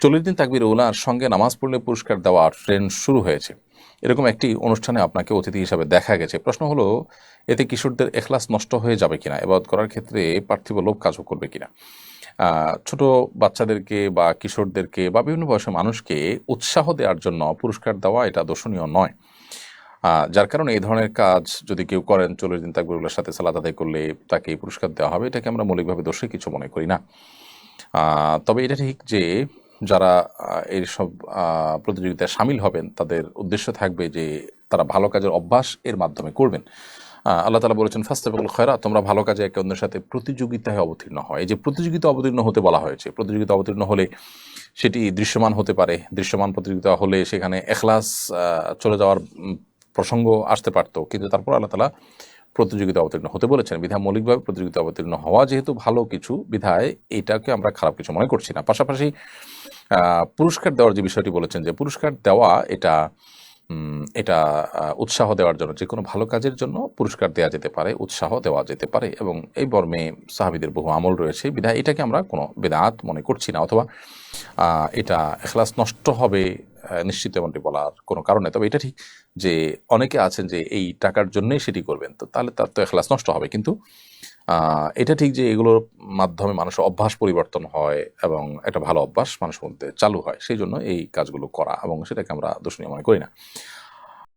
চল্লিশ দিন তাকবির উলার সঙ্গে নামাজ পড়লে পুরস্কার দেওয়ার ট্রেন্ড শুরু হয়েছে। এরকম একটি অনুষ্ঠানে আপনাকে অতিথি হিসাবে দেখা গেছে। প্রশ্ন হলো, এতে কিশোরদের এখলাস নষ্ট হয়ে যাবে কিনা? এবাদত করার ক্ষেত্রে পার্থিব লোভ কাজও করবে কিনা? ছোট বাচ্চাদেরকে বা কিশোরদেরকে বা বিভিন্ন বয়সের মানুষকে উৎসাহ দেওয়ার জন্য পুরস্কার দেওয়া এটা দর্শনীয় নয়। যার কারণে এই ধরনের কাজ যদি কেউ করেন, চল্লিশ দিন তাকবিরুল্লার সাথে সালাদ আদায় করলে তাকে পুরস্কার দেওয়া হবে। এটাকে আমরা মৌলিকভাবে দোষে কিছু মনে করি না। তবে এটা ঠিক যে যারা এই সব প্রতিযোগিতায় সামিল হবেন, তাদের উদ্দেশ্য থাকবে যে তারা ভালো কাজের অভ্যাস এর মাধ্যমে করবেন। আল্লাহ তালা বলেছেন ফাস্তাফুল খয়রা তোমরা ভালো কাজে একে অন্যের সাথে প্রতিযোগিতায় অবতীর্ণ হয়। এই যে প্রতিযোগিতা অবতীর্ণ হতে বলা হয়েছে, প্রতিযোগিতা অবতীর্ণ হলে সেটি দৃশ্যমান হতে পারে। দৃশ্যমান প্রতিযোগিতা হলে সেখানে এখলাস চলে যাওয়ার প্রসঙ্গ আসতে পারতো। কিন্তু তারপর আল্লাহ তালা প্রতিযোগিতা অবতীর্ণ হতে বলেছেন। বিধায় মৌলিকভাবে প্রতিযোগিতা অবতীর্ণ হওয়া যেহেতু ভালো কিছু, বিধায় এটাকে আমরা খারাপ কিছু মনে করছি না। পাশাপাশি পুরস্কার দেওয়ার যে বিষয়টি বলেছেন যে পুরস্কার দেওয়া এটা এটা উৎসাহ দেওয়ার জন্য যে কোনো ভালো কাজের জন্য পুরস্কার দেওয়া যেতে পারে, উৎসাহ দেওয়া যেতে পারে এবং এই বর্মে সাহাবিদের বহু আমল রয়েছে। বিধায় এটাকে আমরা কোনো বেদাত মনে করছি না অথবা এটা এখলাস নষ্ট হবে নিশ্চিত এমনটি বলার কোনো কারণ তবে এটা ঠিক যে অনেকে আছেন যে এই টাকার জন্যই সেটি করবেন, তো তাহলে তার তো এখলাস নষ্ট হবে। কিন্তু এটা ঠিক যে এগুলোর মাধ্যমে মানুষের অভ্যাস পরিবর্তন হয় এবং একটা ভালো অভ্যাস মানুষের মধ্যে চালু হয়, সেই জন্য এই কাজগুলো করা এবং সেটাকে আমরা দোষণীয় মনে করি না।